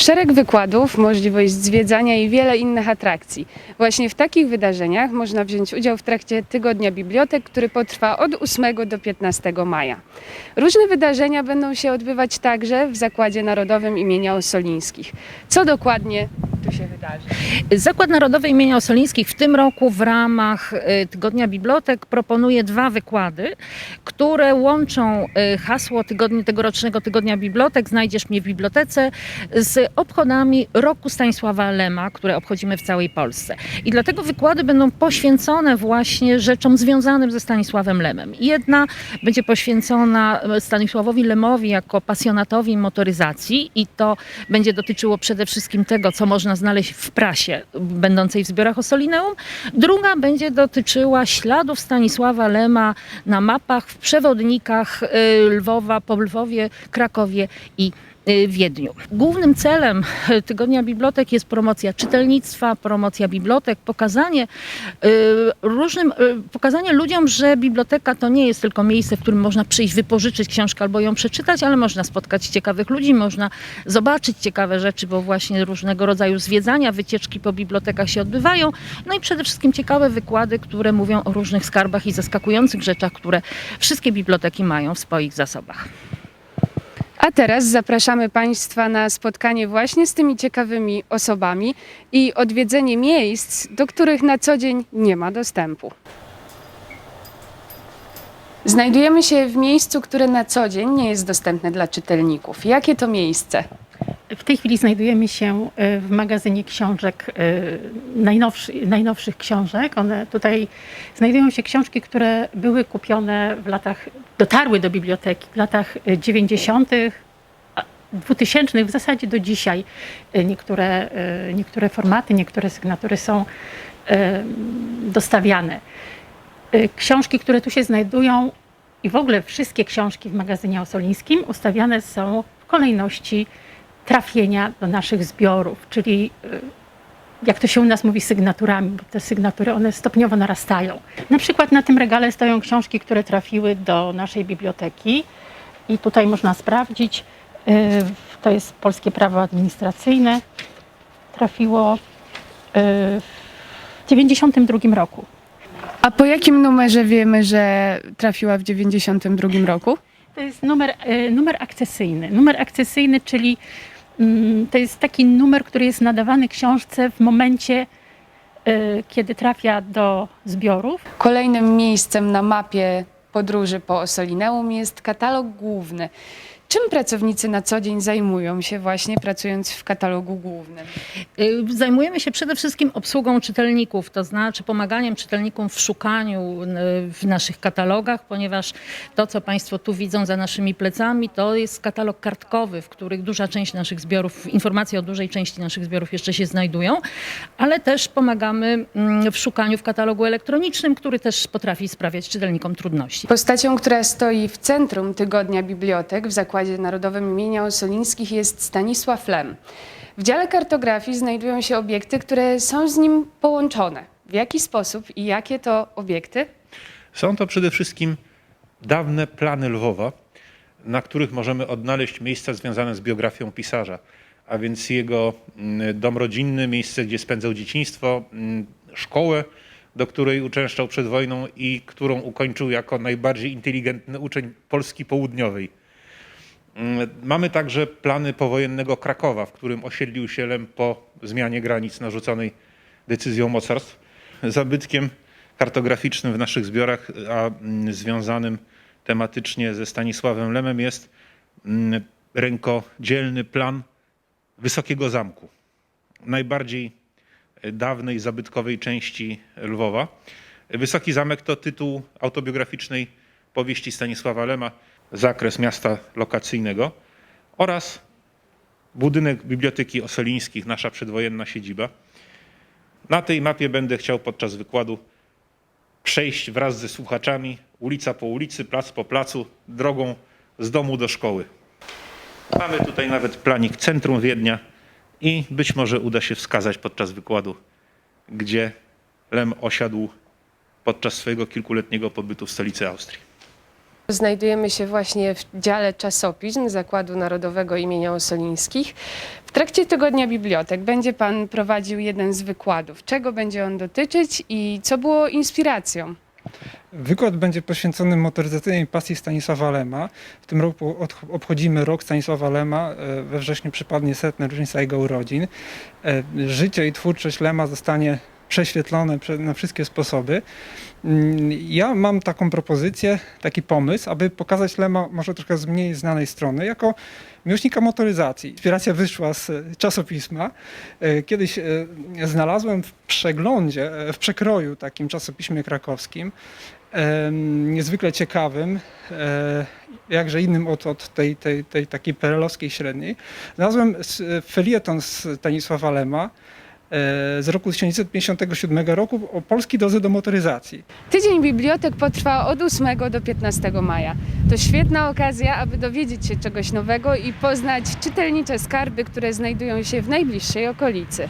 Szereg wykładów, możliwość zwiedzania i wiele innych atrakcji. Właśnie w takich wydarzeniach można wziąć udział w trakcie Tygodnia Bibliotek, który potrwa od 8 do 15 maja. Różne wydarzenia będą się odbywać także w Zakładzie Narodowym imienia Ossolińskich. Co dokładnie tu się wydarzy? Zakład Narodowy imienia Ossolińskich w tym roku w ramach y, Tygodnia Bibliotek proponuje dwa wykłady, które łączą y, hasło tygodni, tegorocznego Tygodnia Bibliotek Znajdziesz mnie w bibliotece z obchodami Roku Stanisława Lema, które obchodzimy w całej Polsce. I dlatego wykłady będą poświęcone właśnie rzeczom związanym ze Stanisławem Lemem. Jedna będzie poświęcona e, Stanisławowi Lemowi jako pasjonatowi motoryzacji i to będzie dotyczyło przede wszystkim tego, co można znaleźć w prasie będącej w zbiorach Ossolineum. Druga będzie dotyczyła śladów Stanisława Lema na mapach, w przewodnikach y, Lwowa, po Lwowie, Krakowie i Wiedniu. Głównym celem y, Tygodnia Bibliotek jest promocja czytelnictwa, promocja bibliotek, pokazanie y, różnym, y, pokazanie ludziom, że biblioteka to nie jest tylko miejsce, w którym można przyjść, wypożyczyć książkę albo ją przeczytać, ale można spotkać ciekawych ludzi, można zobaczyć ciekawe rzeczy, bo właśnie różnego rodzaju zwiedzania, wycieczki po bibliotekach się odbywają. No i przede wszystkim ciekawe wykłady, które mówią o różnych skarbach i zaskakujących rzeczach, które wszystkie biblioteki mają w swoich zasobach. A teraz zapraszamy Państwa na spotkanie właśnie z tymi ciekawymi osobami i odwiedzenie miejsc, do których na co dzień nie ma dostępu. Znajdujemy się w miejscu, które na co dzień nie jest dostępne dla czytelników. Jakie to miejsce? W tej chwili znajdujemy się e, w magazynie książek, e, najnowszy, najnowszych książek. One tutaj znajdują się książki, które były kupione w latach, dotarły do biblioteki w latach e, 90., a 2000, w zasadzie do dzisiaj. E, Niektóre, e, niektóre formaty, niektóre sygnatury są e, dostawiane. E, Książki, które tu się znajdują i w ogóle wszystkie książki w magazynie osolińskim ustawiane są w kolejności trafienia do naszych zbiorów, czyli jak to się u nas mówi, sygnaturami, bo te sygnatury one stopniowo narastają. Na przykład na tym regale stoją książki, które trafiły do naszej biblioteki i tutaj można sprawdzić, y, to jest polskie prawo administracyjne, trafiło y, w 92 roku. A po jakim numerze wiemy, że trafiła w 92 roku? To jest numer, e, numer akcesyjny. Numer akcesyjny, czyli to jest taki numer, który jest nadawany książce w momencie, e, kiedy trafia do zbiorów. Kolejnym miejscem na mapie podróży po Ossolineum jest katalog główny. Czym pracownicy na co dzień zajmują się właśnie pracując w katalogu głównym? Y, Zajmujemy się przede wszystkim obsługą czytelników, to znaczy pomaganiem czytelnikom w szukaniu y, w naszych katalogach, ponieważ to, co Państwo tu widzą za naszymi plecami, to jest katalog kartkowy, w których duża część naszych zbiorów, informacje o dużej części naszych zbiorów jeszcze się znajdują, ale też pomagamy mm, w szukaniu w katalogu elektronicznym, który też potrafi sprawiać czytelnikom trudności. Postacią, która stoi w centrum Tygodnia Bibliotek w Zakładzie Narodowym imienia Ossolińskich jest Stanisław Lem. W dziale kartografii znajdują się obiekty, które są z nim połączone. W jaki sposób i jakie to obiekty? Są to przede wszystkim dawne plany Lwowa, na których możemy odnaleźć miejsca związane z biografią pisarza, a więc jego mm, dom rodzinny, miejsce, gdzie spędzał dzieciństwo, mm, szkołę, do której uczęszczał przed wojną i którą ukończył jako najbardziej inteligentny uczeń Polski Południowej. Mm, Mamy także plany powojennego Krakowa, w którym osiedlił się Lem po zmianie granic narzuconej decyzją mocarstw. Zabytkiem kartograficznym w naszych zbiorach, a mm, związanym tematycznie ze Stanisławem Lemem jest mm, rękodzielny plan Wysokiego Zamku, najbardziej e, dawnej zabytkowej części Lwowa. Wysoki Zamek to tytuł autobiograficznej powieści Stanisława Lema, zakres miasta lokacyjnego oraz budynek Biblioteki Ossolińskich, nasza przedwojenna siedziba. Na tej mapie będę chciał podczas wykładu przejść wraz ze słuchaczami ulica po ulicy, plac po placu, drogą z domu do szkoły. Mamy tutaj nawet planik centrum Wiednia i być może uda się wskazać podczas wykładu, gdzie Lem osiadł podczas swojego kilkuletniego pobytu w stolicy Austrii. Znajdujemy się właśnie w dziale czasopism Zakładu Narodowego imienia Ossolińskich. W trakcie tygodnia bibliotek będzie Pan prowadził jeden z wykładów. Czego będzie on dotyczyć i co było inspiracją? Wykład będzie poświęcony motoryzacyjnej pasji Stanisława Lema. W tym roku od- obchodzimy rok Stanisława Lema. E, We wrześniu przypadnie setna rocznica jego urodzin. E, Życie i twórczość Lema zostanie prześwietlone prze- na wszystkie sposoby. Mm, Ja mam taką propozycję, taki pomysł, aby pokazać Lema może trochę z mniej znanej strony, jako miłośnika motoryzacji. Inspiracja wyszła z e, czasopisma. E, Kiedyś e, znalazłem w przeglądzie, w przekroju takim czasopiśmie krakowskim, niezwykle ciekawym, jakże innym od, od tej, tej, tej takiej perelowskiej średniej. Znalazłem felieton z Stanisława Lema z roku 1957 roku o polskiej drodze do motoryzacji. Tydzień bibliotek potrwa od 8 do 15 maja. To świetna okazja, aby dowiedzieć się czegoś nowego i poznać czytelnicze skarby, które znajdują się w najbliższej okolicy.